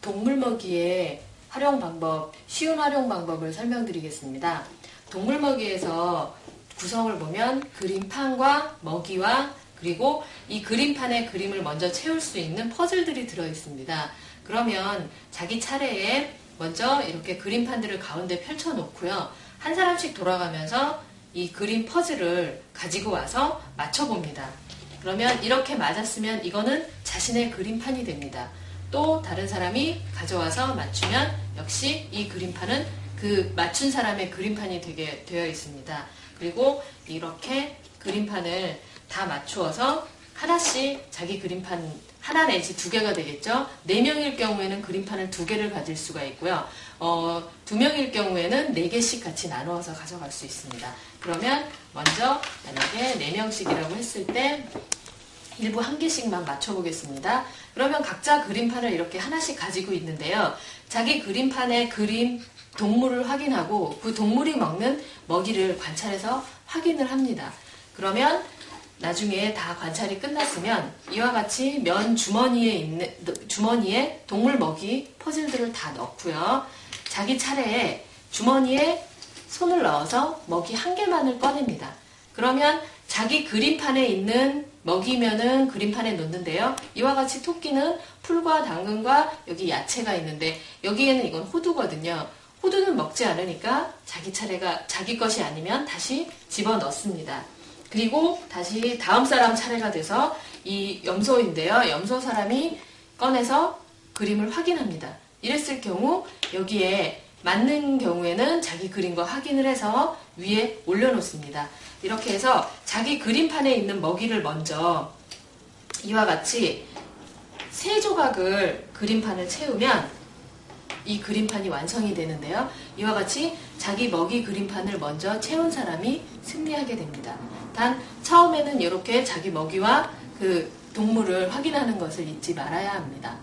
동물 먹이의 활용 방법, 쉬운 활용 방법을 설명드리겠습니다. 동물 먹이에서 구성을 보면 그림판과 먹이와 그리고 이 그림판에 그림을 먼저 채울 수 있는 퍼즐들이 들어 있습니다. 그러면 자기 차례에 먼저 이렇게 그림판들을 가운데 펼쳐 놓고요. 한 사람씩 돌아가면서 이 그림 퍼즐을 가지고 와서 맞춰봅니다. 그러면 이렇게 맞았으면 이거는 자신의 그림판이 됩니다. 또 다른 사람이 가져와서 맞추면 역시 이 그림판은 그 맞춘 사람의 그림판이 되게 되어 있습니다. 그리고 이렇게 그림판을 다 맞추어서 하나씩 자기 그림판 하나 내지 두 개가 되겠죠. 네 명일 경우에는 그림판을 두 개를 가질 수가 있고요. 어, 두 명일 경우에는 네 개씩 같이 나누어서 가져갈 수 있습니다. 그러면 먼저 만약에 네 명씩이라고 했을 때 일부 한 개씩만 맞춰보겠습니다. 그러면 각자 그림판을 이렇게 하나씩 가지고 있는데요. 자기 그림판의 그림 동물을 확인하고 그 동물이 먹는 먹이를 관찰해서 확인을 합니다. 그러면 나중에 다 관찰이 끝났으면 이와 같이 면 주머니에 있는 주머니에 동물 먹이 퍼즐들을 다 넣고요. 자기 차례에 주머니에 손을 넣어서 먹이 한 개만을 꺼냅니다. 그러면 자기 그림판에 있는 먹이면은 그림판에 놓는데요. 이와 같이 토끼는 풀과 당근과 여기 야채가 있는데 여기에는 이건 호두거든요. 호두는 먹지 않으니까 자기 차례가 자기 것이 아니면 다시 집어 넣습니다. 그리고 다시 다음 사람 차례가 돼서 이 염소인데요. 염소 사람이 꺼내서 그림을 확인합니다. 이랬을 경우 여기에 맞는 경우에는 자기 그림과 확인을 해서 위에 올려놓습니다. 이렇게 해서 자기 그림판에 있는 먹이를 먼저 이와 같이 세 조각을 그림판을 채우면 이 그림판이 완성이 되는데요. 이와 같이 자기 먹이 그림판을 먼저 채운 사람이 승리하게 됩니다. 단 처음에는 이렇게 자기 먹이와 그 동물을 확인하는 것을 잊지 말아야 합니다.